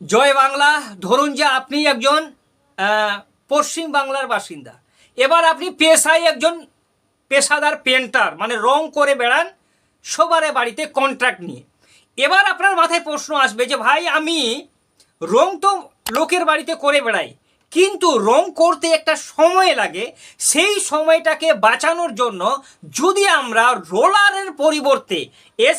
জয় বাংলা, ধরুন যে আপনি একজন পশ্চিম বাংলার বাসিন্দা। এবার আপনি পেশায় একজন পেশাদার পেন্টার মানে রং করে বেড়ান, সবারে বাড়িতে কন্ট্রাক্ট নিয়ে। এবার আপনার মাথায় প্রশ্ন আসবে যে, ভাই, আমি রং তো লোকের বাড়িতে করে বেড়াই কিন্তু রং করতে একটা সময় লাগে, সেই সময়টাকে বাঁচানোর জন্য যদি আমরা রোলারের পরিবর্তে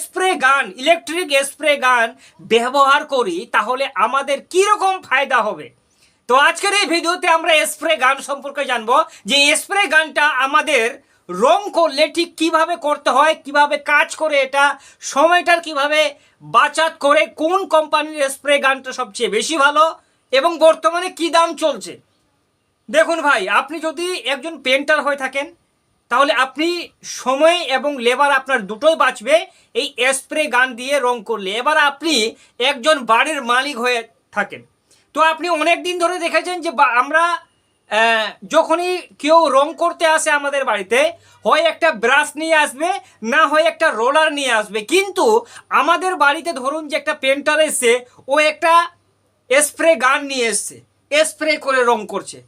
স্প্রে গান, ইলেকট্রিক স্প্রে গান ব্যবহার করি, তাহলে আমাদের কীরকম ফায়দা হবে? তো আজকের এই ভিডিওতে আমরা স্প্রে গান সম্পর্কে জানব যে স্প্রে গানটা আমাদের রং করলে ঠিক কীভাবে করতে হয়, কীভাবে কাজ করে এটা, সময়টার কীভাবে বাচাত করে, কোন কোম্পানির স্প্রে গানটা সবচেয়ে বেশি ভালো এবং বর্তমানে কি দাম চলছে? দেখুন ভাই, আপনি যদি একজন পেন্টার হয়ে থাকেন, তাহলে আপনি সময় এবং লেবার আপনার দুটোই বাঁচবে। এই স্প্রে গান দিয়ে রং করলে। এবার আপনি একজন বাড়ির মালিক হয়ে থাকেন। তো আপনি অনেক দিন ধরে দেখেছেন যে আমরা যখনই কেউ রং করতে আসে আমাদের বাড়িতে, হয় একটা ব্রাশ নিয়ে আসবে, না হয় একটা রোলার নিয়ে আসবে। কিন্তু আমাদের বাড়িতে ধরুন যে একটা পেন্টার এসে ও একটা স্প্রে গান নিয়ে এসছে। স্প্রে করে রং করছে।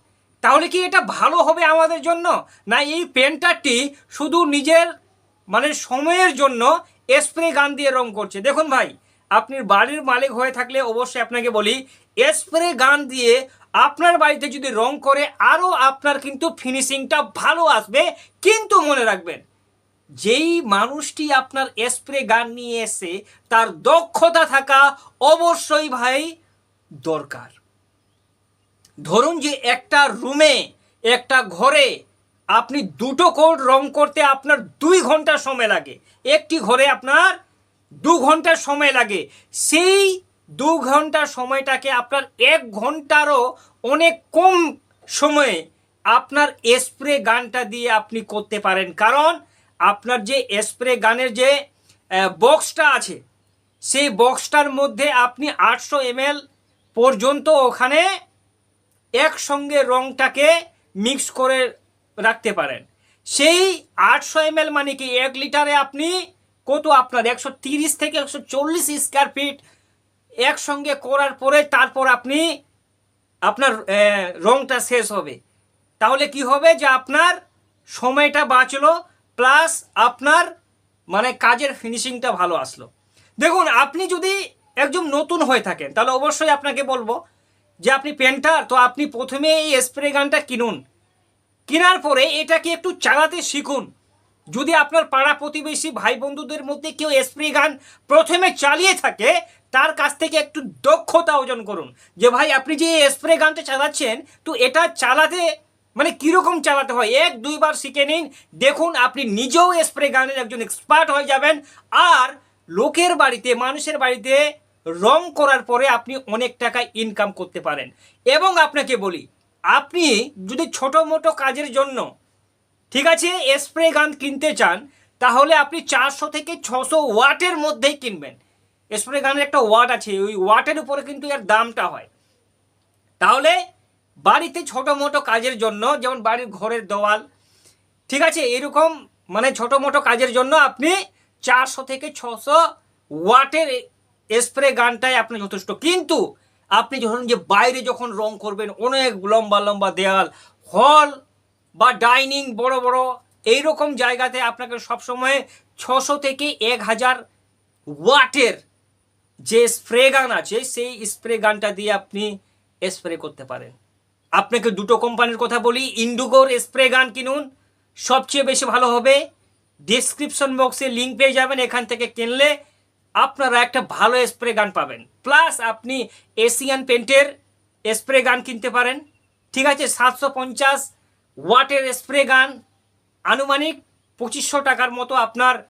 তাহলে কি এটা ভালো হবে আমাদের জন্য? না এই পেন্টারটি শুধু নিজের মানে সময়ের জন্য স্প্রে গান দিয়ে রং করছে? দেখুন ভাই, আপনি বাড়ির মালিক হয়ে থাকলে অবশ্যই আপনাকে বলি স্প্রে গান দিয়ে আপনার বাড়িতে যদি রং করে, আরও আপনার কিন্তু ফিনিশিংটা ভালো আসবে। কিন্তু মনে রাখবেন, যেই মানুষটি আপনার স্প্রে গান নিয়ে এসে তার দক্ষতা থাকা অবশ্যই ভাই দরকার। ধরুন যে একটা রুমে, একটা ঘরে আপনি দুটো কোট রং করতে আপনার দুই ঘণ্টা সময় লাগে। একটি ঘরে আপনার দু ঘণ্টা সময় লাগে। সেই দু ঘণ্টা সময়টাকে আপনার এক ঘন্টারও অনেক কম সময়ে আপনার স্প্রে গানটা দিয়ে আপনি করতে পারেন। কারণ আপনার যে স্প্রে গানের যে বক্সটা আছে, সেই বক্সটার মধ্যে আপনি আটশো এমএল পর্যন্ত ওখানে একসঙ্গে রংটাকে মিক্স করে রাখতে পারেন। সেই আটশো এম এল মানে কি এক লিটারে আপনি কত আপনার? একশো তিরিশ থেকে একশো চল্লিশ স্কোয়ার ফিট একসঙ্গে করার পরে তারপর আপনি আপনার রংটা শেষ হবে। তাহলে কি হবে যে আপনার সময়টা বাঁচলো প্লাস আপনার মানে কাজের ফিনিশিংটা ভালো আসলো। দেখুন, আপনি যদি একজন নতুন হয়ে থাকেন। তাহলে অবশ্যই আপনাকে বলব যে আপনি পেন্টার, তো আপনি প্রথমে এই স্প্রে গানটা কিনুন। কেনার পরে এটাকে একটু চালাতে শিখুন। যদি আপনার পাড়া প্রতিবেশী ভাই বন্ধুদের মধ্যে কেউ স্প্রে গান প্রথমে চালিয়ে থাকে, তার কাছ থেকে একটু দক্ষতা অর্জন করুন। যে ভাই, আপনি যে স্প্রে গানটা চালাচ্ছেন, তো এটা চালাতে মানে কীরকম চালাতে হয়? এক, দুইবার শিখে নিন, দেখুন আপনি নিজেও স্প্রে গানের একজন এক্সপার্ট হয়ে যাবেন। আর লোকের বাড়িতে, মানুষের বাড়িতে রং করার পরে আপনি অনেক টাকা ইনকাম করতে পারেন। এবং আপনাকে বলি, আপনি যদি ছোটো মোটো কাজের জন্য, ঠিক আছে স্প্রে গান কিনতে চান, তাহলে আপনি চারশো থেকে ছশো ওয়াটের মধ্যেই কিনবেন। স্প্রে গানের একটা ওয়াট আছে, ওই ওয়াটের উপরে কিন্তু এর দামটা হয়। তাহলে বাড়িতে ছোটো মোটো কাজের জন্য, যেমন বাড়ির ঘরের দেওয়াল, ঠিক আছে, এরকম মানে ছোটো মোটো কাজের জন্য আপনি চারশো থেকে ছশো ওয়াটের স্প্রে গানটাই আপনি যথেষ্ট। কিন্তু আপনি ধরুন যে বাইরে যখন রং করবেন, অনেক লম্বা লম্বা দেয়াল, হল বা ডাইনিং বড় বড় এই রকম জায়গাতে আপনাকে সবসময় ছশো থেকে এক হাজার ওয়াটের যে স্প্রে গান আছে, সেই স্প্রে গানটা দিয়ে আপনি স্প্রে করতে পারেন। আপনাকে দুটো কোম্পানির কথা বলি, ইন্ডুগোর স্প্রে গান কিনুন, সবচেয়ে বেশি ভালো হবে ডিসক্রিপশন বক্সে লিঙ্ক পেয়ে যাবেন, এখান থেকে কিনলে আপনারা একটা ভালো স্প্রে গান পাবেন। প্লাস আপনি এশিয়ান পেন্টের স্প্রে গান কিনতে পারেন। ঠিক আছে, সাতশো পঞ্চাশ ওয়াটের স্প্রে গান আনুমানিক পঁচিশশো টাকার মতো আপনার